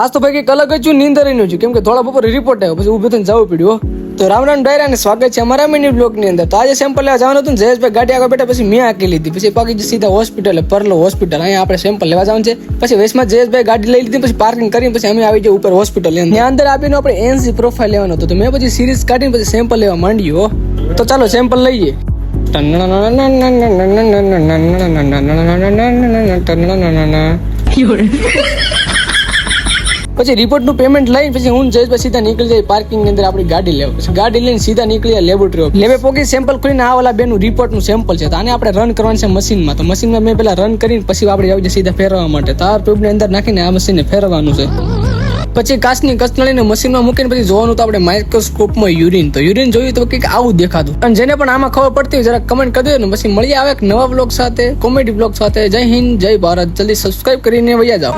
આજ તો ભાઈ કંઈક અલગ જ છું, નીંદરનું છું. કેમ કે થોડા બપોરે રિપોર્ટ આવ્યો, પછી ઊભું થઈને જવું પડ્યું તો રામ રામ ડાયરા ને સ્વાગત છે અમારા મિની બ્લોકની અંદર. તો આજે સેમ્પલ લેવા જવાનું હતું જયેશભાઈ ગાડી આગળ બેઠા, પછી મેં આકી લીધી. પછી પાકી સીધા હોસ્પિટલ પરલો હોસ્પિટલ અહીંયા આપણે સેમ્પલ લેવા જવાનું છે. પછી વેસમાં જયેશભાઈ ગાડી લઈ લીધી, પછી પાર્કિંગ કરીને, પછી અમે આવી જાય ઉપર હોસ્પિટલ ત્યાં અંદર આપીને આપણે એનસી પ્રોફાઇલ લેવાનો હતો. તો મેં પછી સિરીઝ કાઢીને પછી સેમ્પલ લેવા માંડ્યું તો ચાલો સેમ્પલ લઈએ. પછી રિપોર્ટનું પેમેન્ટ લઈને પછી હું પછી સીધા નીકળી જાય પાર્કિંગની અંદર આપણી ગાડી લેવા. પછી ગાડી લઈને સીધા નીકળી જાય લેબોરેટરી લેબે પોકી સેમ્પલ ખોલીને આ વાલા બેનું રિપોર્ટનું સેમ્પલ છે. તો આને આપણે રન કરવાનું છે મશીનમાં તો મશીનમાં મેં પેલા રન કરીને પછી આપણે આવી જાય સીધા ફેરવવા માટે. તાર આ ટ્યુબની અંદર નાખીને આ મશીનને ફેરવવાનું છે. પછી કાચની કચનળીને મશીનમાં મૂકીને પછી જોવાનું તો આપણે માઇક્રોસ્કોપમાં યુરિન તો યુરિન જોયું તો કંઈક આવું દેખાતું. અને જેને પણ આમાં ખબર પડતી જરા કમેન્ટ કરી ને. પછી મળી આવે નવા બ્લોગ સાથે કોમેડી બ્લોગ સાથે. જય હિન્દ, જય ભારત. જલ્દી સબસ્ક્રાઇબ કરીને વૈયા જાઓ.